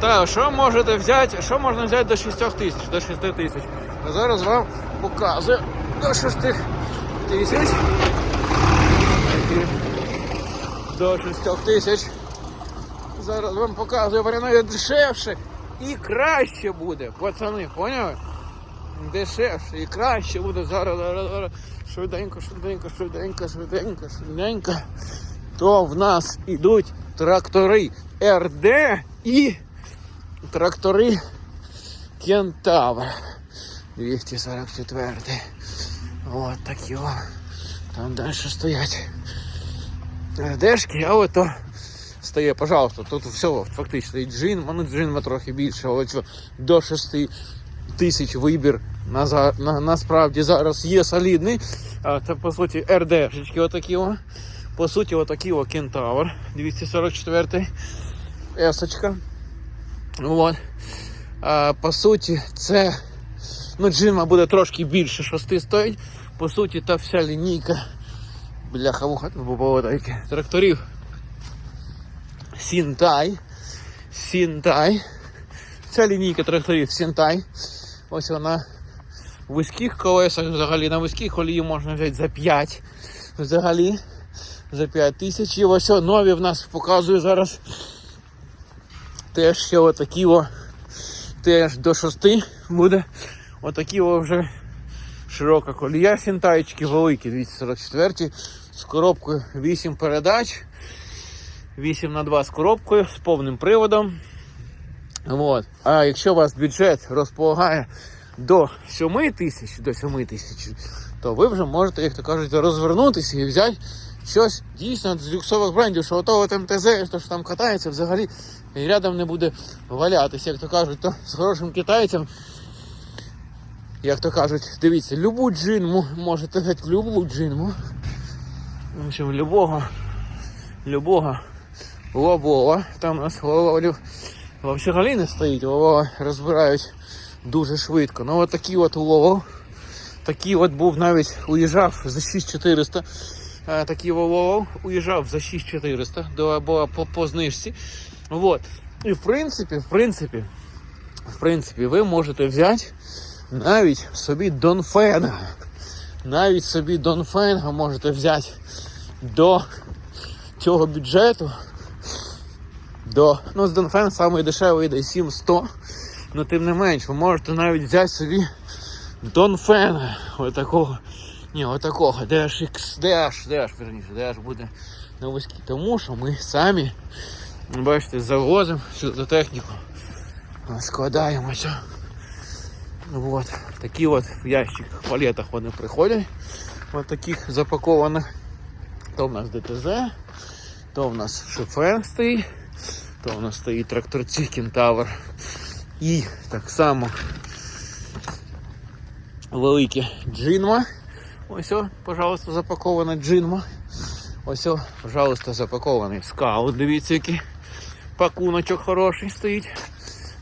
Так, що можете взяти? Що можна взяти до 6 тисяч? До 6 тисяч. А зараз вам показую до 6 тисяч. До 6 тисяч. Зараз вам показую варіант дешевше і краще буде, пацани, поняли? Дешевше і краще буде зараз, зараз, зараз. Швиденько, швиденько, швиденько, швиденько, швиденько. То в нас ідуть трактори РД і трактори Кентавр. 244. От такі о. Там далі стоять. РДшки, а ото стає, пожалуйста, тут все фактично і джин, ну джин трохи більше, ось до 6 тисяч вибір на, на, насправді зараз є солідний. А, це по суті РДшечки отакі о. По суті, отакі о Кентавр 244 есочка. Вот. А, по суті, це ну, джима буде трошки більше 6 стоїть. По суті, та вся лінійка бляха вуха такі тракторів. Сінтай. Сінтай. Ця лінійка тракторів Сінтай. Ось вона в вузьких колесах взагалі. На вузькій колії можна взяти за 5 взагалі. За 5 тисяч. І ось нові в нас показую зараз. Теж ще отакі о, теж до 6 буде. Отакі о вже широка колія сінтайчики великі 244 з коробкою 8 передач. 8 на 2 з коробкою з повним приводом. Вот. А якщо у вас бюджет розполагає до 7 тисяч, до 7 тисяч, то ви вже можете, як то кажуть, розвернутися і взяти щось дійсно з люксових брендів, що ото от МТЗ, що там катається, взагалі і рядом не буде валятися, як то кажуть, то з хорошим китайцем. Як то кажуть, дивіться, любу джинму можете взяти любу джинму. В общем, любого, любого лобова. Там у нас ловолів взагалі не стоїть, ловова розбирають дуже швидко. Ну от такий от ловов. Такий от був навіть уїжджав за 6400. Такий ловов уїжджав за 6400 до або по, по знижці. Вот. І в принципі, в принципі, в принципі, ви можете взяти навіть собі Донфенга. Навіть собі Донфенга можете взяти до цього бюджету. До, ну, з Донфен самий дешевий йде 7100. Ну тим не менш, ви можете навіть взяти собі Донфена. Отакого. Ні, отакого. DHX, DH, DH, верніше, DH буде на вузькій. Тому що ми самі, бачите, завозимо сюди техніку. Складаємося. Вот. Такі от в ящиках, палетах вони приходять. От таких запакованих. То в нас ДТЗ, то в нас шофер стоїть, то в нас стоїть тракторці Кентавр. І так само велике джинма. Ось, о, пожалуйста, запакована джинма. Ось, о, пожалуйста, запакований скаут. Дивіться, який пакуночок хороший стоїть.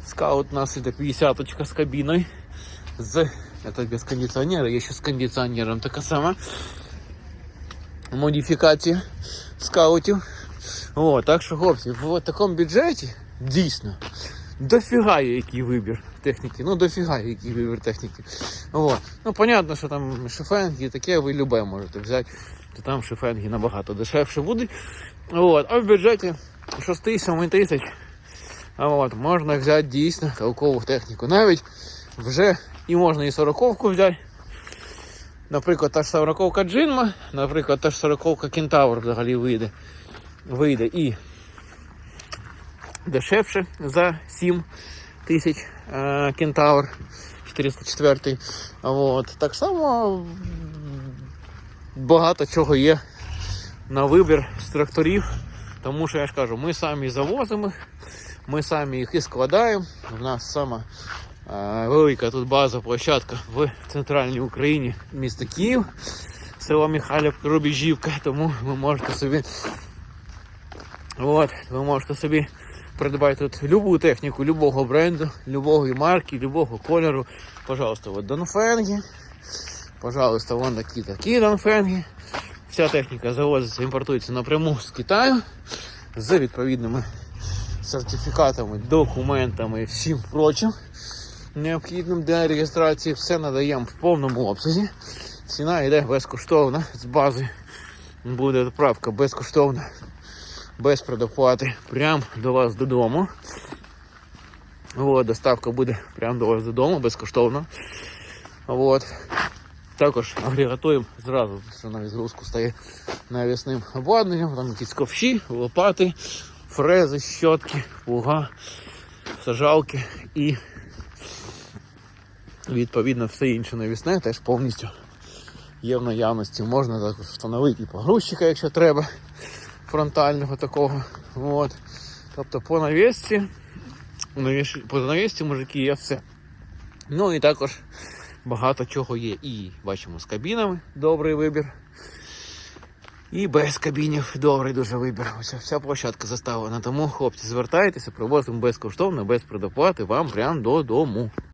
Скаут у нас іде 50 з кабіною. З это без кондиціонера, є ще з кондиціонером така сама модифікація скаутів. О, так що, хлопці, в такому бюджеті дійсно Дофіга є який вибір техніки. Ну, дофіга є який вибір техніки. О, ну, понятно, що там шифенги таке ви любе можете взяти, то там шифенги набагато дешевше будуть. От, а в бюджеті 6-7 тисяч а от, можна взяти дійсно толкову техніку. Навіть вже і можна і сороковку взяти. Наприклад, та ж сороковка Джинма, наприклад, та ж сороковка Кентавр взагалі вийде. Вийде і дешевше за 7 тисяч е, Кентавр 404. От. Так само багато чого є на вибір з тракторів. Тому що я ж кажу, ми самі завозимо, ми самі їх і складаємо. У нас сама е, велика тут база, площадка в центральній Україні, місто Київ, село Михайлівка, Рубіжівка, тому ви можете собі от, ви можете собі придбати тут любу техніку, любого бренду, любого марки, любого кольору. Пожалуйста, от Донфенги. Пожалуйста, вон такі такі Донфенги. Вся техніка завозиться, імпортується напряму з Китаю з відповідними сертифікатами, документами і всім прочим необхідним для реєстрації. Все надаємо в повному обсязі. Ціна йде безкоштовна з бази. Буде відправка безкоштовна, без предоплати, прямо до вас додому. От, доставка буде прямо до вас додому, безкоштовно. От. Також агрегатуємо зразу, що на відгрузку стає навісним обладнанням, там якісь ковші, лопати, фрези, щотки, плуга, сажалки і відповідно все інше навісне теж повністю є в наявності. Можна також встановити і погрузчика, якщо треба, фронтального такого. От. Тобто по навісці, по навісці мужики є все. Ну і також багато чого є. І бачимо з кабінами добрий вибір. І без кабінів добрий дуже вибір. Ось вся площадка заставлена. Тому хлопці, звертайтеся, привозимо безкоштовно, без предоплати вам прямо додому.